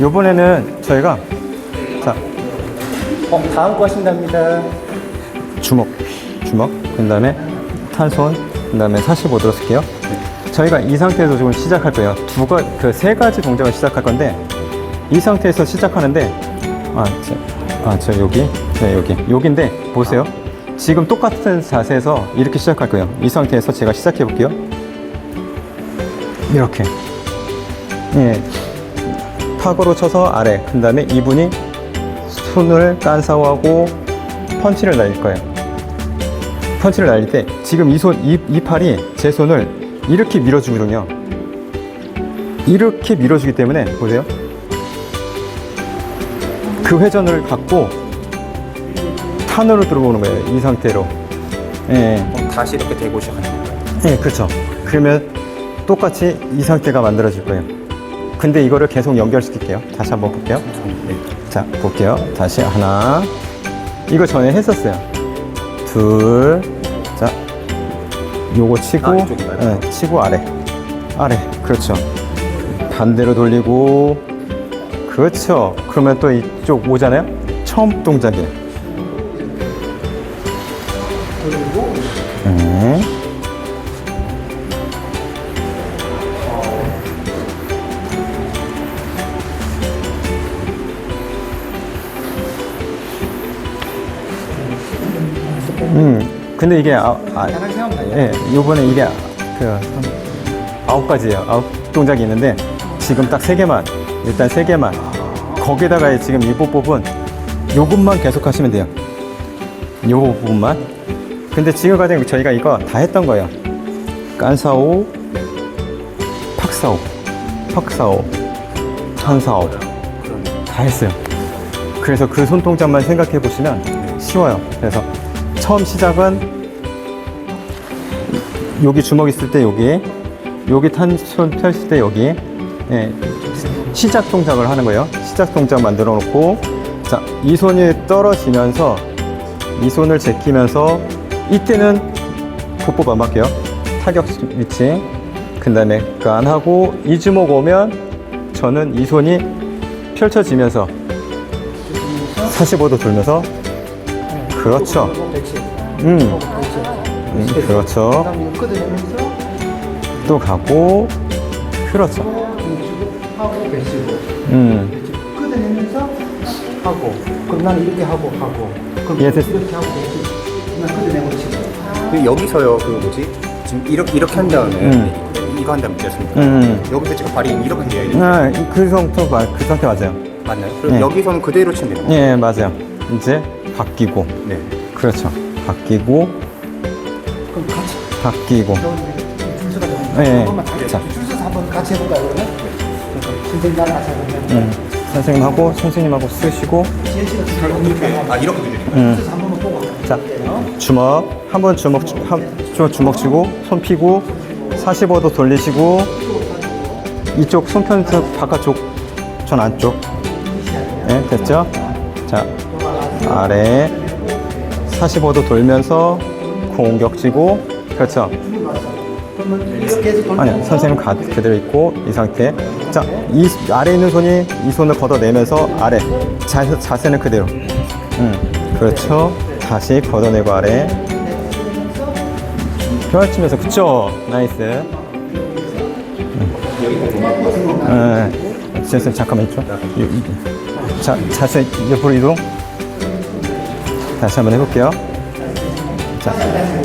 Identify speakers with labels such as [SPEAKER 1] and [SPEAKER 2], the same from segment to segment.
[SPEAKER 1] 요번에는 저희가 자
[SPEAKER 2] 어, 다음 거 하신답니다.
[SPEAKER 1] 주먹 주먹 그 다음에 탄손 그 다음에 45도로 쓸게요. 저희가 이 상태에서 지금 시작할 거예요. 두가그 세 가지 동작을 시작할 건데 이 상태에서 시작하는데 아저 아, 저 여기 네 여기. 여기인데 보세요. 지금 똑같은 자세에서 이렇게 시작할 거예요. 이 상태에서 제가 시작해 볼게요. 이렇게. 예 탁으로 쳐서 아래 그 다음에 이분이 손을 깐사오하고 펀치를 날릴 거예요 펀치를 날릴 때 지금 이 손, 이, 이 팔이 제 손을 이렇게 밀어주거든요. 이렇게 밀어주기 때문에 보세요. 그 회전을 갖고 탄으로 들어오는 거예요. 이 상태로. 예,
[SPEAKER 2] 어, 다시 이렇게 대고 시작하는 거예요.
[SPEAKER 1] 예, 그렇죠. 그러면 똑같이 이 상태가 만들어질 거예요. 근데 이거를 계속 연결시킬게요. 다시 한번 볼게요.
[SPEAKER 2] 네.
[SPEAKER 1] 자, 볼게요. 다시 하나. 이거 전에 했었어요. 둘. 자, 요거 치고,
[SPEAKER 2] 아, 이쪽인가요?
[SPEAKER 1] 네, 치고 아래. 아래. 그렇죠. 반대로 돌리고. 그렇죠. 그러면 또 이쪽 오잖아요. 처음 동작이에요. 네. 근데 이게 아, 아, 예, 요번에 이게 그 아홉 가지예요. 아홉 동작이 있는데 지금 딱 세 개만 일단 세 개만 거기다가 지금 이 부분 요것만 계속 하시면 돼요. 요 부분만. 근데 지금까지 저희가 이거 다 했던 거예요. 깐사오, 팍사오, 팍사오, 탄사오 다 했어요. 그래서 그 손동작만 생각해 보시면 쉬워요. 그래서 처음 시작은 여기 주먹 있을 때 여기, 여기 탄손 펼칠 때 여기, 예, 시작 동작을 하는 거예요. 시작 동작 만들어 놓고, 자, 이 손이 떨어지면서 이 손을 제끼면서 이때는 안 바뀌어요. 타격 위치. 그 다음에 깐하고 이 주먹 오면 저는 이 손이 펼쳐지면서 45도 돌면서 그렇죠. 음, 음, 그렇죠. 또 가고 그렇죠.
[SPEAKER 2] 하고 배시고
[SPEAKER 1] 음,
[SPEAKER 2] 끄덕이면서 하고 그럼 나는 이렇게 하고 하고 그럼
[SPEAKER 1] 예, 됐-
[SPEAKER 2] 이렇게 하고 그냥 끄덕내고 치고 여기서요 그 뭐지 지금 이렇게 이렇게 한 다음에
[SPEAKER 1] 음.
[SPEAKER 2] 이거 한 다음에 됐습니까?
[SPEAKER 1] 음.
[SPEAKER 2] 여기서 지금 발이 이렇게 돼야 돼
[SPEAKER 1] 아, 그 상태 마- 그 상태 맞아요.
[SPEAKER 2] 맞나요? 그럼
[SPEAKER 1] 네.
[SPEAKER 2] 여기서는 그대로 치면 됩니다.
[SPEAKER 1] 예, 맞아요. 이제 바뀌고
[SPEAKER 2] 네.
[SPEAKER 1] 그렇죠. 바뀌고
[SPEAKER 2] 그럼 같이
[SPEAKER 1] 바뀌고 네.
[SPEAKER 2] 한 번만 자.
[SPEAKER 1] 자.
[SPEAKER 2] 줄서서 한번 같이 해볼까요 그러면? 선생님 나랑 같이 해보면
[SPEAKER 1] 음, 선생님하고 선생님하고 쓰시고
[SPEAKER 2] 아 이렇게.
[SPEAKER 1] 음.
[SPEAKER 2] 한 번만 보고
[SPEAKER 1] 자 주먹 한 번 주먹 주- 한 주- 주먹 쥐고 손 피고 45도 돌리시고 이쪽 손편서 바깥쪽 전 안쪽 네 됐죠 자 아래 45도 돌면서 공격 쥐고 그렇죠 아니요 선생님 가, 그대로 있고 이 상태 자 이 아래 있는 손이 이 손을 걷어내면서 아래 자, 자세는 그대로 음 그렇죠 다시 걷어내고 아래 펼치면서 그쵸 나이스 음. 네. 선생님 잠깐만 있죠 이- 이- 자 자세 옆으로 이동 다시 한번 해볼게요. 자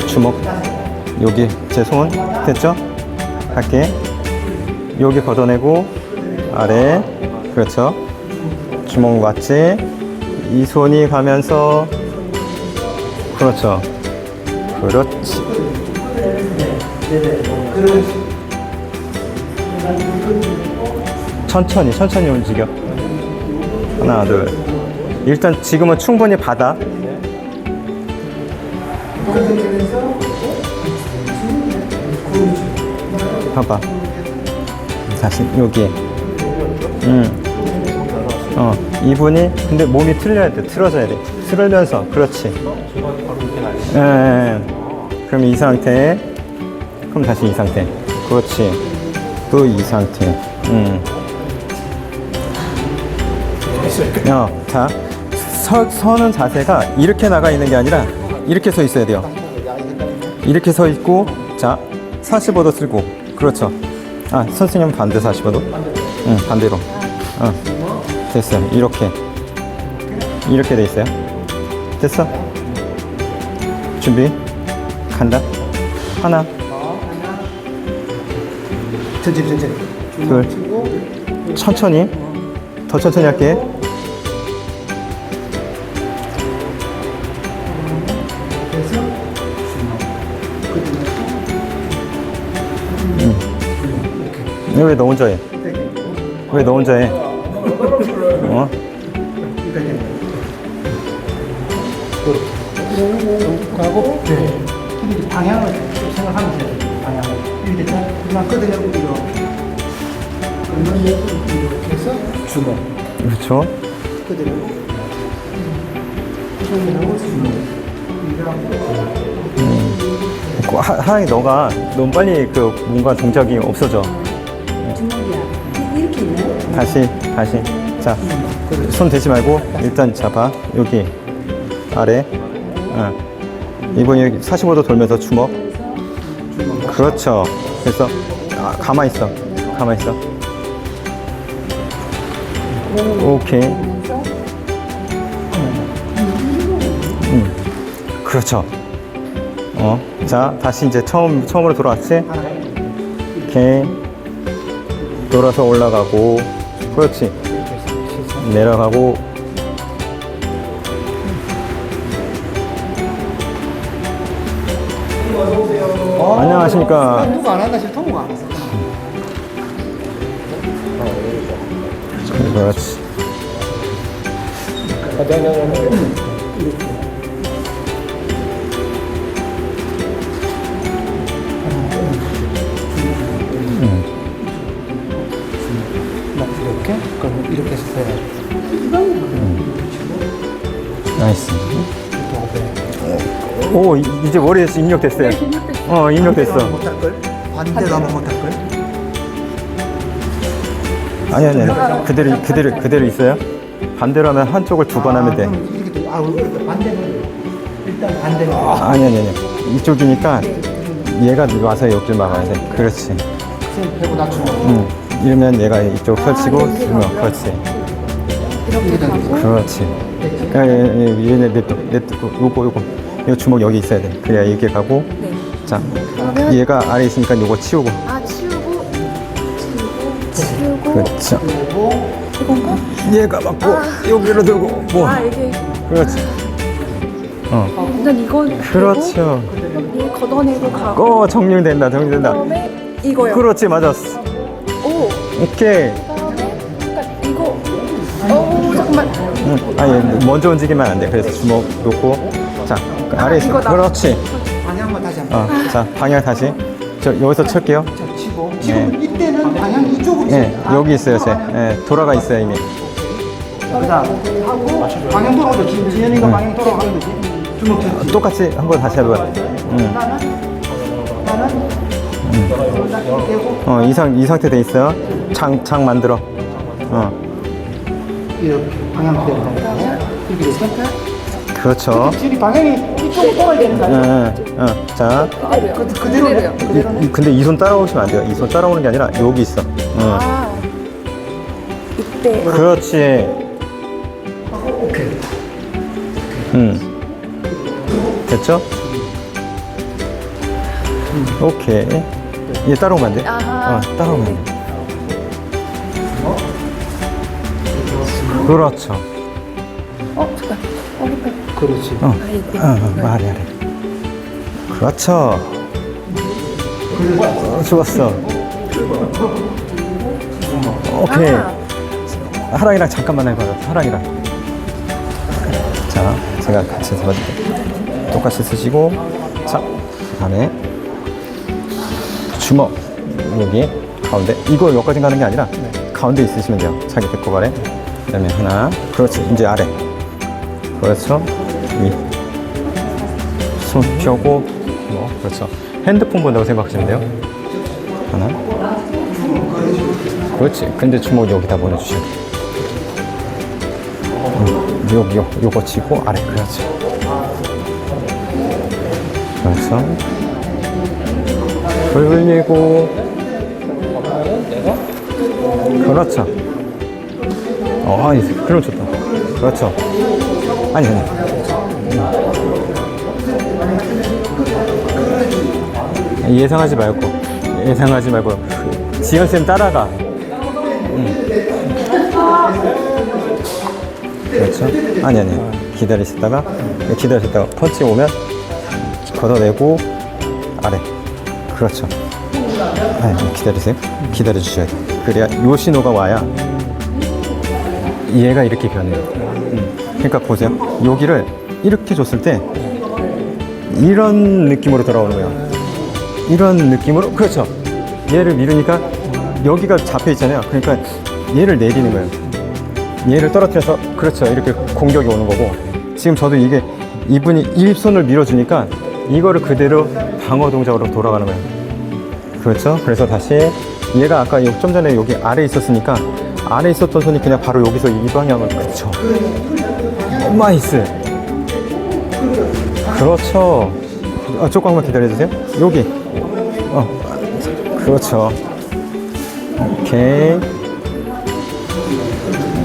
[SPEAKER 1] 주먹 여기 제 손. 됐죠? 할게. 여기 걷어내고 아래. 그렇죠? 주먹 맞지 이 손이 가면서. 그렇죠. 그렇지. 천천히 천천히 움직여. 하나 둘. 일단 지금은 충분히 받아 봐봐. 다시 여기. 음. 어 이분이 근데 몸이 틀려야 돼. 틀어져야 돼. 틀으면서 그렇지. 예, 예. 예. 그럼 이 상태. 그럼 다시 이 상태. 그렇지. 또 이 상태. 음. 어, 자, 서, 서는 자세가 이렇게 나가 있는 게 아니라 이렇게 서 있어야 돼요. 이렇게 서 있고, 자, 45도 쓸고, 그렇죠. 아, 선생님 반대 45도? 응, 반대로. 어, 됐어요. 이렇게. 이렇게 돼 있어요. 됐어? 준비. 간다. 하나,
[SPEAKER 2] 천천히 천천히.
[SPEAKER 1] 둘, 천천히. 더 천천히 할게. 왜 너 혼자 해? 왜 너 혼자 해? 어?
[SPEAKER 2] 하고 네. 방향을 좀 생각하면서. 방향을 이렇게? 그만 끄덕여 이렇게 그러면 이렇게 해서 주먹
[SPEAKER 1] 그렇죠.
[SPEAKER 2] 끄덕여 손하고 주먹 이거
[SPEAKER 1] 하- 하랑이 너가 너무 빨리 그 뭔가 동작이 없어져.
[SPEAKER 3] 이렇게 있나요?
[SPEAKER 1] 다시, 다시. 자, 손 대지 말고 일단 잡아. 여기 아래. 어. 이번에 여기 45도 돌면서 주먹. 그렇죠. 그래서 아, 가만히 있어. 가만히 있어. 오케이. 음. 그렇죠. 어. 자, 다시 이제 처음 처음으로 돌아왔지? 오케이. 돌아서 올라가고. 그렇지. 내려가고. 안녕하십니까.
[SPEAKER 2] 통과 안 한다 싶으면 통과 안 했어
[SPEAKER 1] 그렇지.
[SPEAKER 2] 이렇게 해서 돼
[SPEAKER 1] 나이스. 오, 이- 이제 머리에 입력됐어요. 어, 입력됐어.
[SPEAKER 2] 못할 걸 반대로 하면 못할 걸
[SPEAKER 1] 아니, 아니, 아니. 그대로, 그대로, 그대로 있어요? 반대로 하면 한쪽을 두 번 하면 돼.
[SPEAKER 2] 그럼 이렇게 돼. 아 반대로 일단 반대로
[SPEAKER 1] 아니, 아니, 아니. 이쪽이니까 얘가 와서 여길 막아야 돼. 그렇지.
[SPEAKER 2] 선생님 배고 낮추고
[SPEAKER 1] 응. 이러면 얘가 이쪽 펼치고, 어, 그렇지.
[SPEAKER 2] 이렇게 되고
[SPEAKER 1] 그렇지. 야, 얘, 얘, 얘네 냅둬, 냅두고, 요거, 요거. 요 주먹 여기 있어야 돼. 그래야 이게 가고.
[SPEAKER 3] 네.
[SPEAKER 1] 자, 얘가 아래 있으니까 요거 치우고.
[SPEAKER 3] 아 치우고 치우고 치우고
[SPEAKER 1] 그렇죠.
[SPEAKER 3] 이건가?
[SPEAKER 1] 얘가 맞고, 여기로 들고, 뭐.
[SPEAKER 3] 아 이게
[SPEAKER 1] 그렇지. 어,
[SPEAKER 3] 일단 이건
[SPEAKER 1] 그렇죠.
[SPEAKER 3] 되고, 얘 걷어내고 가고
[SPEAKER 1] 어, 정리된다, 정리된다.
[SPEAKER 3] 그다음에 이거요.
[SPEAKER 1] 그렇지, 맞았어.
[SPEAKER 3] 오
[SPEAKER 1] 오케이.
[SPEAKER 3] 그다음에 이거 어 잠깐만
[SPEAKER 1] 응. 아니, 먼저 움직이면 안 돼. 그래서 주먹 놓고. 자, 그 아래 있어.
[SPEAKER 3] 이거다.
[SPEAKER 1] 그렇지.
[SPEAKER 2] 방향만 다시 한번
[SPEAKER 1] 어, 자, 방향 다시. 저, 여기서 칠게요.
[SPEAKER 2] 자, 치고 지금 이때는 방향 이쪽으로
[SPEAKER 1] 예,
[SPEAKER 2] 있어요.
[SPEAKER 1] 여기 있어요, 제. 예, 돌아가 있어요, 이미.
[SPEAKER 2] 그다음 하고 방향 돌아오죠. 지금 지현이가 방향 돌아가는 거지. 주먹 쳤지.
[SPEAKER 1] 똑같이 한 번 다시 해봐요. 응.
[SPEAKER 2] 나는 나는 하고
[SPEAKER 1] 어, 이, 상, 이 상태 돼 있어요. 장, 장 만들어. 어,
[SPEAKER 2] 이렇게 방향 가요. 이렇게 됐어?
[SPEAKER 1] 그렇죠.
[SPEAKER 2] 지금 방향이 이쪽으로 돌아야 되는 거
[SPEAKER 1] 응,
[SPEAKER 2] 아니야?
[SPEAKER 1] 응, 응. 자,
[SPEAKER 2] 그, 그대로요.
[SPEAKER 1] 이, 이- 근데 이 손 따라오시면 안 돼요. 이 손 따라오는 게 아니라 여기 있어. 응.
[SPEAKER 3] 아 이때
[SPEAKER 1] 그렇지.
[SPEAKER 2] 오케이.
[SPEAKER 1] 응. 됐죠? 오케이. 얘 따라오면 안 돼.
[SPEAKER 3] 아하.
[SPEAKER 1] 어, 따라오면 안 돼. 그렇죠.
[SPEAKER 3] 어 잠깐 어.
[SPEAKER 2] 그렇지.
[SPEAKER 1] 어,
[SPEAKER 3] 아
[SPEAKER 1] 어, 어, 아래, 아래. 그렇죠. 어, 좋았어. 오케이.
[SPEAKER 3] 아.
[SPEAKER 1] 하랑이랑 잠깐만 해봐요. 하랑이랑. 자, 제가 같이 잡아줄게요. 똑같이 쓰시고, 자, 안에 주먹 여기 가운데 이거 여기까지 가는 게 아니라 가운데 있으시면 돼요. 자기 배꼽 아래. 그 다음에 하나, 그렇지. 이제 아래. 그렇죠. 위. 손 펴고, 뭐, 그렇죠. 핸드폰 본다고 생각하시면 돼요. 하나. 그렇지. 근데 주먹 여기다 보내주셔야 돼요. 음, 요, 요, 요거 치고 아래 그렇죠 그렇죠 돌리고 그렇죠 어, 아니, 그럼 좋다. 그렇죠. 아니 아니. 음. 예상하지 말고 예상하지 말고 지연쌤 따라가. 음. 그렇죠? 아니 아니. 기다리시다가 기다리시다가 펀치 오면 걷어내고 아래. 그렇죠. 아니 기다리세요. 기다려 주셔야 돼요. 그래야 요 신호가 와야 얘가 이렇게 변해요. 음. 그러니까 보세요. 여기를 이렇게 줬을 때 이런 느낌으로 돌아오는 거예요. 이런 느낌으로 그렇죠. 얘를 밀으니까 여기가 잡혀 있잖아요. 그러니까 얘를 내리는 거예요. 얘를 떨어뜨려서 그렇죠. 이렇게 공격이 오는 거고. 지금 저도 이게 이분이 일손을 밀어주니까 이거를 그대로 방어 동작으로 돌아가는 거예요. 그렇죠? 그래서 다시 얘가 아까 요- 좀 전에 여기 아래 있었으니까 아래 있었던 손이 그냥 바로 여기서 이 방향을 그렇죠 나이스 그렇죠. 아, 조금만 기다려주세요. 여기. 어 그렇죠. 오케이.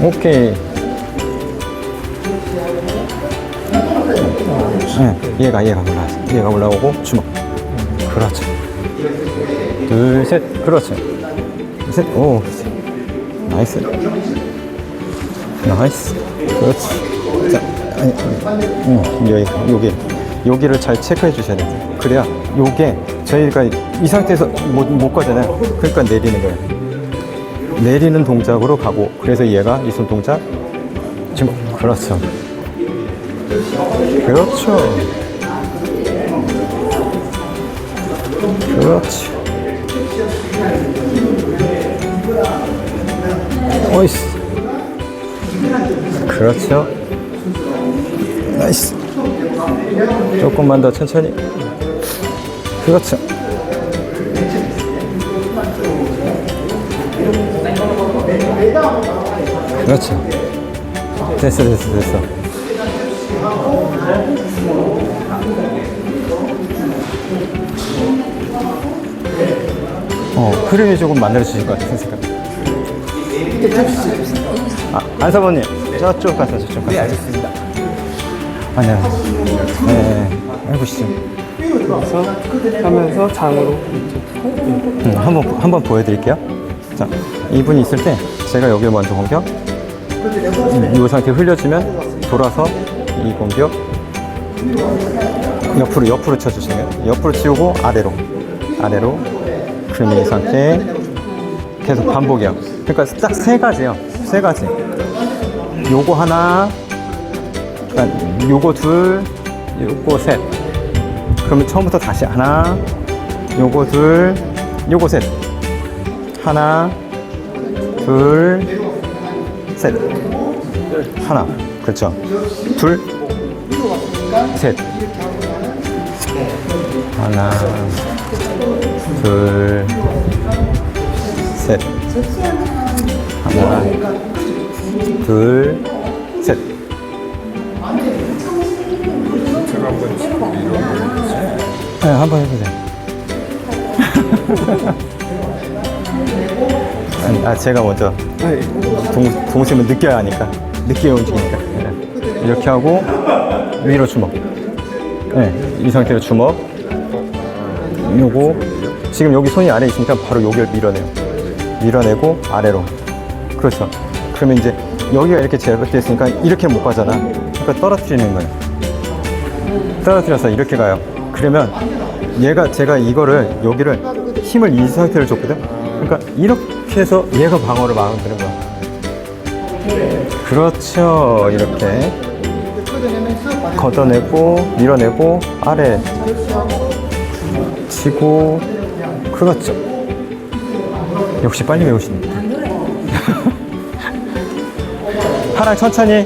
[SPEAKER 1] 오케이. 네, 얘가 얘가 올라. 얘가 올라오고 주먹. 그렇죠. 둘셋. 그렇죠. 셋오 나이스. 나이스. 그렇지. 자 아니 응 여기 여기. 여기를 잘 체크해 주셔야 돼요 그래야 요게 저희가 이 상태에서 못, 못 가잖아요 그러니까 내리는 거예요 내리는 동작으로 가고 그래서 얘가 이 손 동작 지금 그렇죠. 그렇죠. 그렇지 어이스. 그렇죠. 나이스. 조금만 더 천천히. 그렇죠. 그렇죠. 됐어 됐어 됐어. 어 흐름이 조금 만들어 주실 것 같 아요 선생님 아, 안사모님. 저쪽 가서 저쪽 가서 네 알겠습니다. 아니요. 네 해보시죠
[SPEAKER 4] 하면서 장으로
[SPEAKER 1] 음, 한번 한번 보여드릴게요. 자, 이분이 있을 때 제가 여기를 먼저 공격. 음, 이 상태 흘려주면 돌아서 이 공격. 옆으로 옆으로 쳐주시면 옆으로 치우고 아래로. 아래로. 그러면 이 상태 계속 반복이요. 그러니까 딱 세 가지요. 세 가지. 요거 하나, 그러니까 요거 둘, 요거 셋. 그러면 처음부터 다시 하나, 요거 둘, 요거 셋. 하나, 둘, 셋. 하나. 그렇죠. 둘, 셋. 하나, 둘, 셋. 하나, 둘, 셋. 네, 한번 해보세요. 아, 제가 먼저 동, 동심을 느껴야 하니까 늦게 움직이니까 네. 이렇게 하고 위로 주먹 네, 이 상태로 주먹 요거 지금 여기 손이 아래 있으니까 바로 여기를 밀어내요 밀어내고 아래로 그렇죠 그러면 이제 여기가 이렇게 제압되어 있으니까 이렇게 못 가잖아 그러니까 떨어뜨리는 거예요 떨어뜨려서 이렇게 가요. 그러면 얘가 제가 이거를 여기를 힘을 이 상태를 줬거든. 그러니까 이렇게 해서 얘가 방어를 막아주는 거야. 그렇죠. 이렇게 걷어내고 밀어내고 아래 치고 그렇죠. 역시 빨리 배우십니다. 하랑 천천히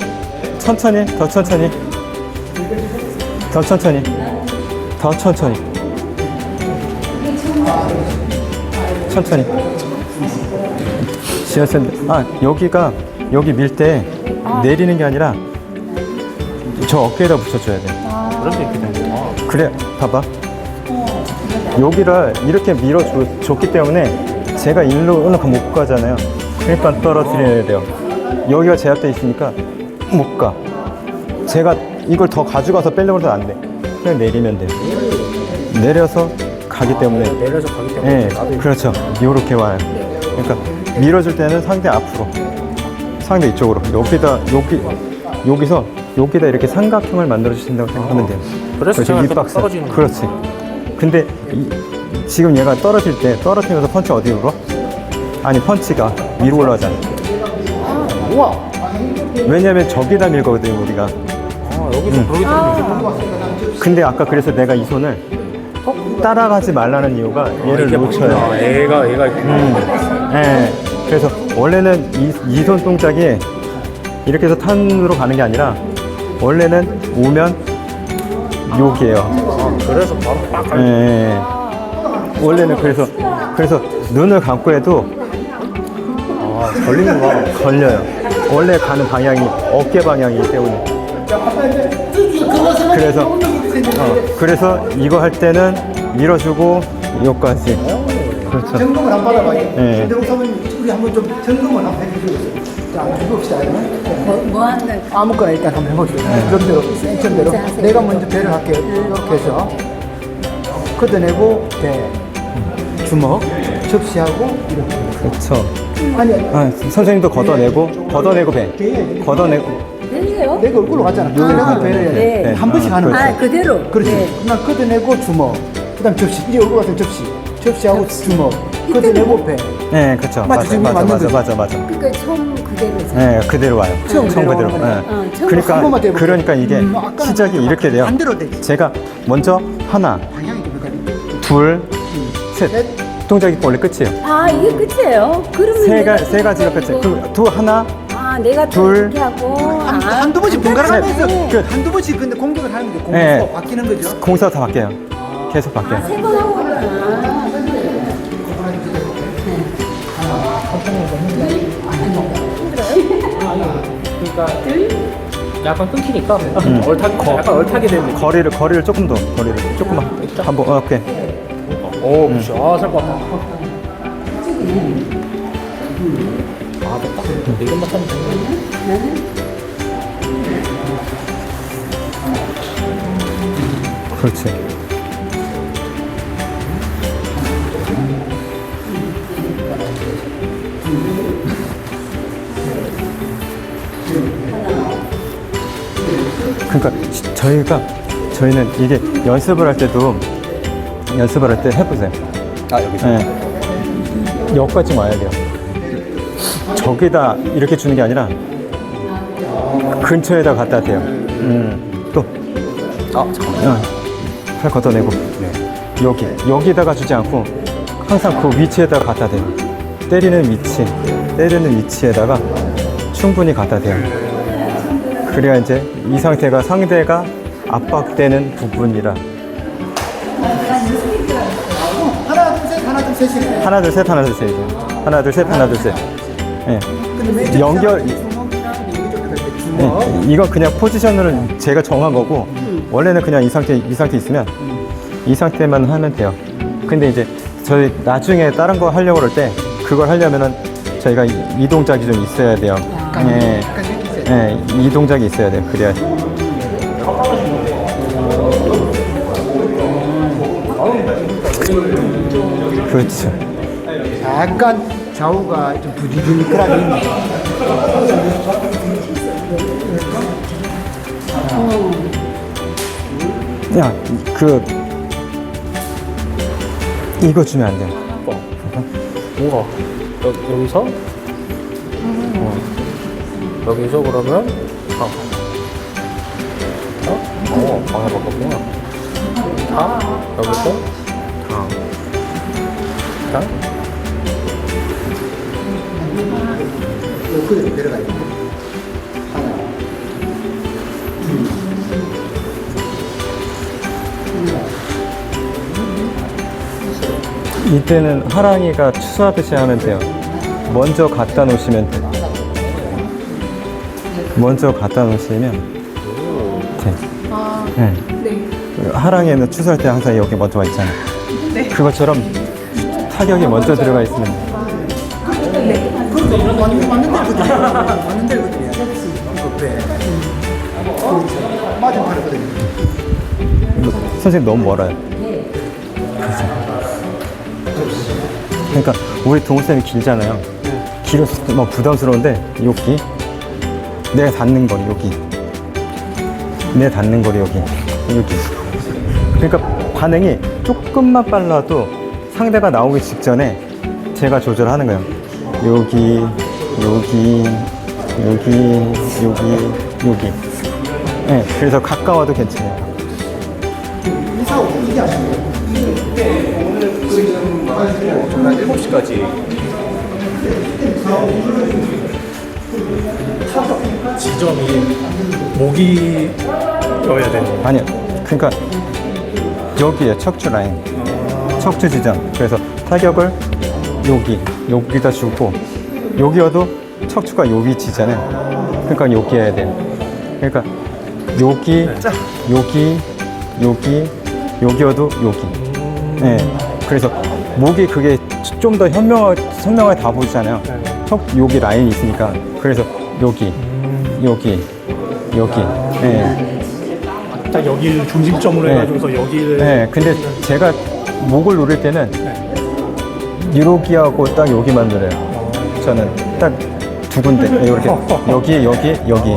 [SPEAKER 1] 천천히 더 천천히 더 천천히 더 천천히 천천히 지하철 아 여기가 여기 밀 때 내리는 게 아니라 저 어깨에다 붙여줘야 돼.
[SPEAKER 4] 그래서 이렇게 된 거구나.
[SPEAKER 1] 그래, 봐봐. 여기를 이렇게 밀어줬기 때문에 제가 일로 못 가잖아요. 그러니까 떨어뜨려야 돼요. 여기가 제압돼 있으니까 못 가. 제가 이걸 더 가져가서 빼려고 해도 안 돼. 그냥 내리면 돼요. 내려서 가기 때문에.
[SPEAKER 4] 내려서 가기 때문에
[SPEAKER 1] 예,
[SPEAKER 4] 나도
[SPEAKER 1] 그렇죠. 요렇게 와요. 그러니까 밀어줄 때는 상대 앞으로, 상대 이쪽으로. 여기다, 여기, 여기서 여기다 이렇게 삼각형을 만들어 주신다고 생각하면 돼요.
[SPEAKER 4] 그래서 제가 이렇게
[SPEAKER 1] 윗박스.
[SPEAKER 4] 떨어지는
[SPEAKER 1] 그렇지. 근데 이- 지금 얘가 떨어질 때 떨어뜨리면서 펀치 어디로 가? 아니 펀치가 위로 올라가잖아.
[SPEAKER 2] 우와.
[SPEAKER 1] 왜냐면 저기다 밀거든요 우리가.
[SPEAKER 4] 아, 여기서 그러기 때문에
[SPEAKER 1] 근데 아까 그래서 내가 이 손을 따라가지 말라는 이유가 얘를
[SPEAKER 4] 이게
[SPEAKER 1] 놓쳐요.
[SPEAKER 4] 보이구나. 애가 얘가 있구나.
[SPEAKER 1] 예. 그래서 원래는 이 손 동작이 이렇게 해서 탄으로 가는 게 아니라 원래는 오면 여기에요.
[SPEAKER 4] 아, 그래서 바로 빡
[SPEAKER 1] 예, 예. 원래는 그래서 그래서 눈을 감고 해도
[SPEAKER 4] 아, 걸리는구나.
[SPEAKER 1] 걸려요. 원래 가는 방향이 어깨 방향이기 때문에. 그래서 어, 그래서 이거 할 때는 밀어주고 여기까지. 그렇죠.
[SPEAKER 2] 점검을 한번 받아봐요.
[SPEAKER 1] 네.
[SPEAKER 2] 김대국 사모님, 우리 한번 좀 점검을 한번 해주세요. 자, 한번 해봅시다. 그러면.
[SPEAKER 3] 뭐, 뭐 하는
[SPEAKER 2] 아무거나 일단 한번 해봅시다. 센처대로.
[SPEAKER 3] 자, 하세요.
[SPEAKER 2] 내가 먼저 배를 할게요. 이렇게 해서. 걷어내고, 배. 주먹. 접시하고, 이렇게.
[SPEAKER 1] 그렇죠.
[SPEAKER 2] 아니, 아니.
[SPEAKER 1] 아, 선생님도 걷어내고 걷어내고 배. 걷어내고
[SPEAKER 3] 내세요?
[SPEAKER 2] 내가 얼굴로 갔잖아. 걷어내고 배를 해야 돼.
[SPEAKER 3] 네.
[SPEAKER 1] 네.
[SPEAKER 2] 한 번씩
[SPEAKER 1] 아,
[SPEAKER 2] 하는
[SPEAKER 1] 그렇죠.
[SPEAKER 2] 거야.
[SPEAKER 3] 아 그대로.
[SPEAKER 2] 그렇지.
[SPEAKER 3] 네.
[SPEAKER 2] 그다음 걷어내고 주먹. 그다음 접시. 이제 얼굴 같은 접시. 접시하고 주먹. 걷어내고 배.
[SPEAKER 1] 네, 그렇죠. 맞아, 맞아,
[SPEAKER 2] 맞는
[SPEAKER 1] 맞아,
[SPEAKER 2] 거지.
[SPEAKER 1] 맞아, 맞아.
[SPEAKER 3] 그러니까 처음 그대로.
[SPEAKER 1] 네, 그대로 와요.
[SPEAKER 2] 처음
[SPEAKER 1] 처음 그대로.
[SPEAKER 2] 그대로.
[SPEAKER 1] 네.
[SPEAKER 3] 어, 처음
[SPEAKER 2] 한
[SPEAKER 1] 그러니까
[SPEAKER 2] 번만 더 해볼게요.
[SPEAKER 1] 그러니까 이게
[SPEAKER 2] 음, 아까는
[SPEAKER 1] 시작이
[SPEAKER 2] 그냥
[SPEAKER 1] 이렇게 돼요.
[SPEAKER 2] 반대로 돼.
[SPEAKER 1] 제가 먼저 하나,
[SPEAKER 2] 방향이 좀 헷갈리네.
[SPEAKER 1] 둘, 셋.
[SPEAKER 2] 셋.
[SPEAKER 1] 동작이 원래 끝이에요.
[SPEAKER 3] 아 이게 끝이에요? 그러면
[SPEAKER 1] 세,
[SPEAKER 3] 내가
[SPEAKER 1] 가, 세 가지가 끝이에요. 그, 두, 하나,
[SPEAKER 3] 아 내가 또
[SPEAKER 1] 둘,
[SPEAKER 3] 이렇게 하고.
[SPEAKER 2] 한,
[SPEAKER 3] 아,
[SPEAKER 2] 한두 번씩 번갈아 가면서
[SPEAKER 3] 네.
[SPEAKER 1] 끝.
[SPEAKER 2] 한두 번씩 근데 공격을 하는 게 공수가
[SPEAKER 1] 네.
[SPEAKER 2] 바뀌는 거죠.
[SPEAKER 1] 공사 다 바뀌어요. 계속 바뀌어요.
[SPEAKER 3] 세번 하고.
[SPEAKER 4] 그러니까 약간 끊기니까 얼타기, 약간 얼타게 되는 느낌.
[SPEAKER 1] 거리를, 거리를 조금 더, 거리를 조금만. 한번, 어, 오케이.
[SPEAKER 4] 오, 그치. 아, 살 것 같다. 아, 됐다. 이것만 하면 되네.
[SPEAKER 1] 그렇지. 그러니까 시- 저희가 저희는 이게 연습을 할 때도 연습을 할 때 해보세요.
[SPEAKER 4] 아, 여기서.
[SPEAKER 1] 네. 여기까지 와야 돼요. 저기다 이렇게 주는 게 아니라 근처에다 갖다 대요. 음, 또
[SPEAKER 4] 아, 잠깐만.
[SPEAKER 1] 어, 팔 걷어내고 여기 여기다가 주지 않고 항상 그 위치에다가 갖다 대요 때리는 위치 때리는 위치에다가 충분히 갖다 대요 그래야 이제 이 상태가 상대가 압박되는 부분이라
[SPEAKER 2] 셋 하나 둘 셋이네.
[SPEAKER 1] 하나 둘 셋 하나 둘 셋 하나 둘 셋 하나 둘 셋 예.
[SPEAKER 2] 근데 맨 처음에
[SPEAKER 1] 연결-
[SPEAKER 2] 주먹이랑 여기 좀 헷갈리네. 주먹.
[SPEAKER 1] 네, 이건 그냥 포지션을 제가 정한 거고 원래는 그냥 이 상태 이 상태 있으면 이 상태만 하면 돼요. 근데 이제 저희 나중에 다른 거 하려고 그럴 때 그걸 하려면은 저희가 이, 이 동작이 좀 있어야 돼요. 예,
[SPEAKER 2] 약간 이렇게 있어요.
[SPEAKER 1] 예, 이 동작이 있어야 돼요. 그래야 그렇죠.
[SPEAKER 2] 약간 좌우가 좀 있네.
[SPEAKER 1] 야, 그 이거 주면 안 돼요.
[SPEAKER 4] 뭐가? 여, 여기서? 어. 여기서 그러면? 아. 어? 어, 방해 바꿨구나. 다? 여기서? 다. 다?
[SPEAKER 2] 그대로 내려가야 돼.
[SPEAKER 1] 이때는 하랑이가 추수하듯이 하면 돼요. 먼저 갖다 놓으시면 돼요. 먼저 갖다 놓으시면 돼.
[SPEAKER 3] 아,
[SPEAKER 1] 네.
[SPEAKER 3] 네.
[SPEAKER 1] 하랑에는 추수할 때 항상 여기 먼저 와 있잖아.
[SPEAKER 3] 네.
[SPEAKER 1] 그것처럼 타격이 먼저 들어가 있으면 돼.
[SPEAKER 2] 그것도 맞는, 맞는 데거든요. 맞는 데거든요. 이거 배. 맞은 팔이거든요.
[SPEAKER 1] 이거 선생님 너무 멀어요. 그러니까 우리 동호쌤이 길잖아요. 길어서 뭐 부담스러운데 여기 내가 닿는 거리 여기 내 닿는 거리 여기 여기 그러니까 반응이 조금만 빨라도 상대가 나오기 직전에 제가 조절하는 거예요. 여기 여기 여기 여기 여기 네, 그래서 가까워도 괜찮아요.
[SPEAKER 2] 이사하고 이게 아시네요.
[SPEAKER 4] 한 7시까지. 지점이 목이여야 되는.
[SPEAKER 1] 아니요. 그러니까 여기에 척추 라인, 척추 지점. 그래서 타격을 여기, 여기다 주고 여기여도 척추가 요 위치잖아요. 그러니까 여기 해야 돼요. 그러니까 여기, 여기, 여기, 여기여도 여기. 네. 그래서 목이 그게 좀 더 현명하게, 선명하게 다 보이잖아요. 척 여기 라인이 있으니까. 그래서 여기, 여기, 여기. 네.
[SPEAKER 5] 딱 여기를 중심점으로
[SPEAKER 1] 네.
[SPEAKER 5] 해가지고서 여기를
[SPEAKER 1] 네, 근데 제가 목을 누를 때는 이러기하고 딱 여기만 누려요. 저는 딱 두 군데 이렇게 여기 여기 여기.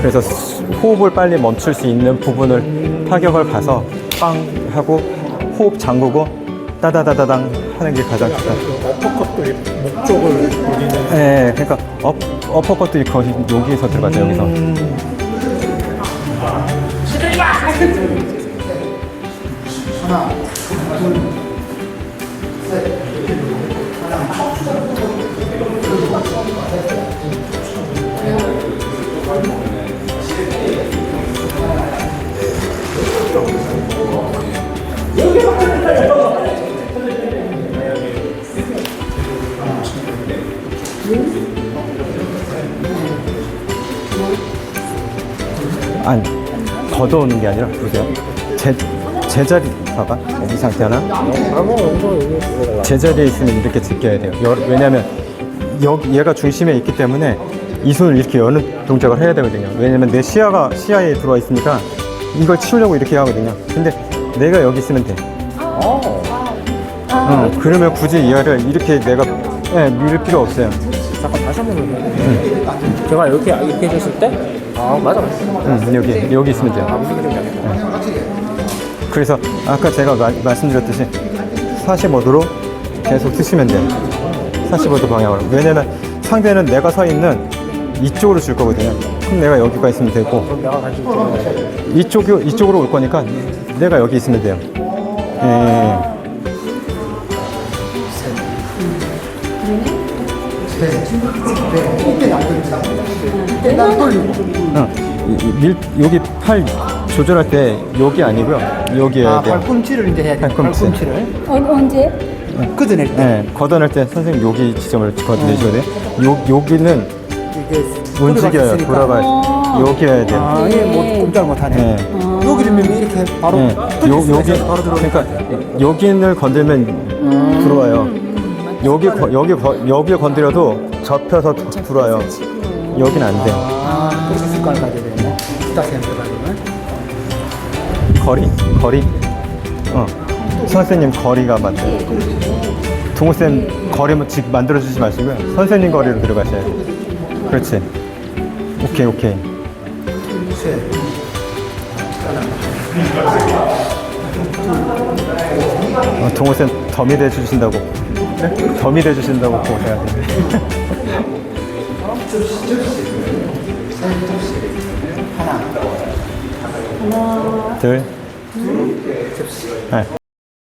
[SPEAKER 1] 그래서 수- 호흡을 빨리 멈출 수 있는 부분을 타격을 가서 빵 하고 호흡 잠그고 따다다다당 하는 게 가장 좋다.
[SPEAKER 5] 어퍼컷도 이목 쪽을 노리는
[SPEAKER 1] 네, 그러니까 업, 어퍼컷도 거의 여기서 들어가죠 여기서.
[SPEAKER 2] 하나,
[SPEAKER 1] 걷어오는 게 아니라 보세요. 제 제자리 봐봐 이 상태 하나. 제자리에 있으면 이렇게 제껴야 돼요. 여- 왜냐면 여기 얘가 중심에 있기 때문에 이 손을 이렇게 여는 동작을 해야 되거든요. 왜냐면 내 시야가 시야에 들어와 있으니까 이걸 치우려고 이렇게 하거든요. 근데 내가 여기 있으면 돼. 어, 그러면 굳이 얘를 이렇게 내가 예, 밀 필요 없어요.
[SPEAKER 4] 잠깐 다시 한번 해볼게요. 제가 이렇게 이렇게 해줬을 때, 아 맞아.
[SPEAKER 1] 응, 여기 여기 있으면 돼요. 그래서 아까 제가 마- 말씀드렸듯이 45도로 계속 쓰시면 돼요. 45도 방향으로. 왜냐면 상대는 내가 서 있는 이쪽으로 줄 거거든요. 그럼 내가 여기가 있으면 되고 이쪽 이쪽으로 올 거니까 내가 여기 있으면 돼요. 예, 예,
[SPEAKER 2] 난 돌리고.
[SPEAKER 1] 어, 이- 이 밀, 여기 팔 조절할 때 여기 아니고요. 여기 해야
[SPEAKER 2] 아,
[SPEAKER 1] 돼요.
[SPEAKER 2] 발꿈치를 이제 해야 돼.
[SPEAKER 1] 발꿈치.
[SPEAKER 2] 발꿈치를.
[SPEAKER 3] 어, 언제?
[SPEAKER 2] 끄드낼 때.
[SPEAKER 1] 네, 걷어낼 때 선생님 여기 지점을 걷어내셔야 돼요. 요, 여기는
[SPEAKER 2] 이게
[SPEAKER 1] 움직여요.
[SPEAKER 2] 있으니까.
[SPEAKER 1] 돌아가요. 여기 해야 돼요.
[SPEAKER 2] 아, 이게 뭐 꼼짝 못하네.
[SPEAKER 1] 네.
[SPEAKER 2] 여기를 밀면 이렇게 바로
[SPEAKER 1] 네, 요,
[SPEAKER 2] 수가
[SPEAKER 1] 여기.
[SPEAKER 2] 바로 들어오니까.
[SPEAKER 1] 그러니까 여기를 건들면 들어와요. 여기 거- 여기 거- 여기 건드려도 접혀서 도- 들어와요. 여기는 안 돼요.
[SPEAKER 2] 아, 그렇게 습관을 가져야 되네. 기타 센터가지고는.
[SPEAKER 1] 거리 거리. 어 선생님 거리가 맞아요. 동호쌤 거리 직 만들어 주지 마시고요. 선생님 거리로 들어가셔야 돼요. 그렇지. 오케이 오케이.
[SPEAKER 2] 셋.
[SPEAKER 1] 어, 동호쌤 덤이 돼 주신다고. 덤이 돼 주신다고 보셔야 돼요.
[SPEAKER 2] 하나.
[SPEAKER 1] 둘. 네.